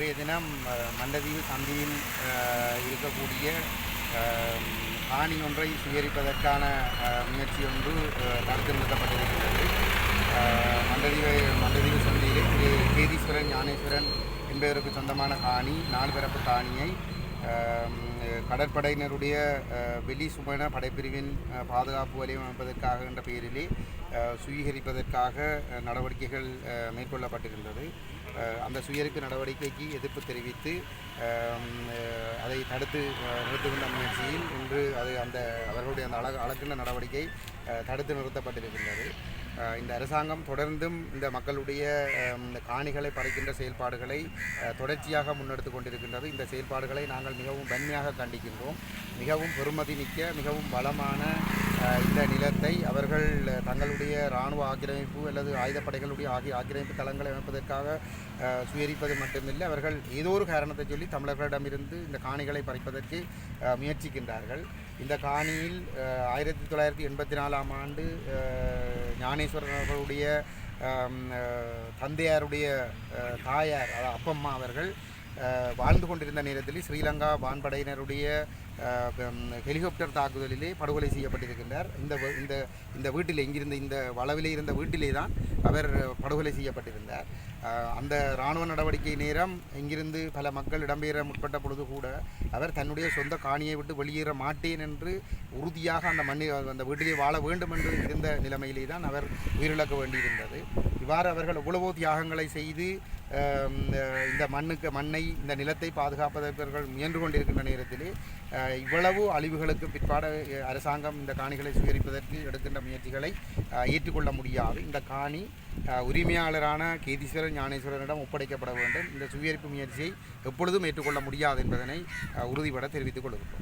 இன்றைய தினம் மண்டதியில் சந்தியில் இருக்கக்கூடிய காணி ஒன்றை சுயரிப்பதற்கான முயற்சி ஒன்று தடுத்து நிறுத்தப்பட்டிருக்கிறது. அஹ், மண்டதீவு சந்தியிலே திரு. கேதீஸ்வரன் ஞானேஸ்வரன் என்பவருக்கு சொந்தமான காணி நாலு பிறப்பு காணியை கடற்படையினருடைய வெளி சுமண படைப்பிரிவின் பாதுகாப்பு வலயம் அமைப்பதற்காக என்ற பெயரிலே சுயீகரிப்பதற்காக நடவடிக்கைகள் மேற்கொள்ளப்பட்டிருந்தது. அந்த சுயரிப்பு நடவடிக்கைக்கு எதிர்ப்பு தெரிவித்து அதை தடுத்து நிறுத்துகின்ற முயற்சியில் இன்று அது அந்த அவர்களுடைய அந்த அழகு அளக்கின்ற நடவடிக்கை தடுத்து நிறுத்தப்பட்டிருக்கின்றது. இந்த அரசாங்கம் தொடர்ந்தும் இந்த மக்களுடைய இந்த காணிகளை பறிக்கின்ற செயல்பாடுகளை தொடர்ச்சியாக முன்னெடுத்து கொண்டிருக்கின்றது. இந்த செயல்பாடுகளை நாங்கள் மிகவும் வன்மையாக கண்டிக்கின்றோம். மிகவும் பெருமதி மிக்க மிகவும் பலமான இந்த நிலத்தை அவர்கள் தங்களுடைய இராணுவ ஆக்கிரமிப்பு அல்லது ஆயுதப்படைகளுடைய ஆகிய ஆக்கிரமிப்பு தளங்களை அமைப்பதற்காக சுயரிப்பது மட்டுமில்லை. அவர்கள் ஏதோ ஒரு காரணத்தை சொல்லி தமிழர்களிடமிருந்து இந்த காணிகளை பறிப்பதற்கு முயற்சிக்கின்றார்கள். இந்த காணியில் ஆயிரத்தி தொள்ளாயிரத்தி எண்பத்தி நாலாம் ஆண்டு ஞானேஸ்வரன் அவர்களுடைய தந்தையாருடைய தாயார் அப்பம்மா அவர்கள் வாழ்ந்து கொண்டிருந்த நேரத்தில் ஸ்ரீலங்கா வான்படையினருடைய ஹெலிகாப்டர் தாக்குதலிலே படுகொலை செய்யப்பட்டிருக்கின்றார். இந்த இந்த இந்த வீட்டில் இங்கிருந்த இந்த வளவிலே இருந்த வீட்டிலே தான் அவர் படுகொலை செய்யப்பட்டிருந்தார். அந்த இராணுவ நடவடிக்கை நேரம் இங்கிருந்து பல மக்கள் இடம்பெயர முற்பட்ட பொழுது கூட அவர் தன்னுடைய சொந்த காணியை விட்டு வெளியேற மாட்டேன் என்று உறுதியாக அந்த மண்ணி அந்த வீட்டிலே வாழ வேண்டும் என்று இருந்த நிலைமையிலே தான் அவர் உயிரிழக்க வேண்டியிருந்தது. இவ்வாறு அவர்கள் எவ்வளவோ தியாகங்களை செய்து இந்த மண்ணுக்கு மண்ணை இந்த நிலத்தை பாதுகாப்பதற்கு முயன்று கொண்டிருக்கின்ற நேரத்திலே இவ்வளவு அழிவுகளுக்கு பிற்பாடு அரசாங்கம் இந்த காணிகளை சுயரிப்பதற்கு எடுக்கின்ற முயற்சிகளை ஏற்றுக்கொள்ள முடியாது. இந்த காணி உரிமையாளரான கேதீஸ்வரன் ஞானேஸ்வரனிடம் ஒப்படைக்கப்பட வேண்டும். இந்த சுயரிப்பு முயற்சியை எப்பொழுதும் ஏற்றுக்கொள்ள முடியாது என்பதனை உறுதிபட தெரிவித்துக் கொள்கிறோம்.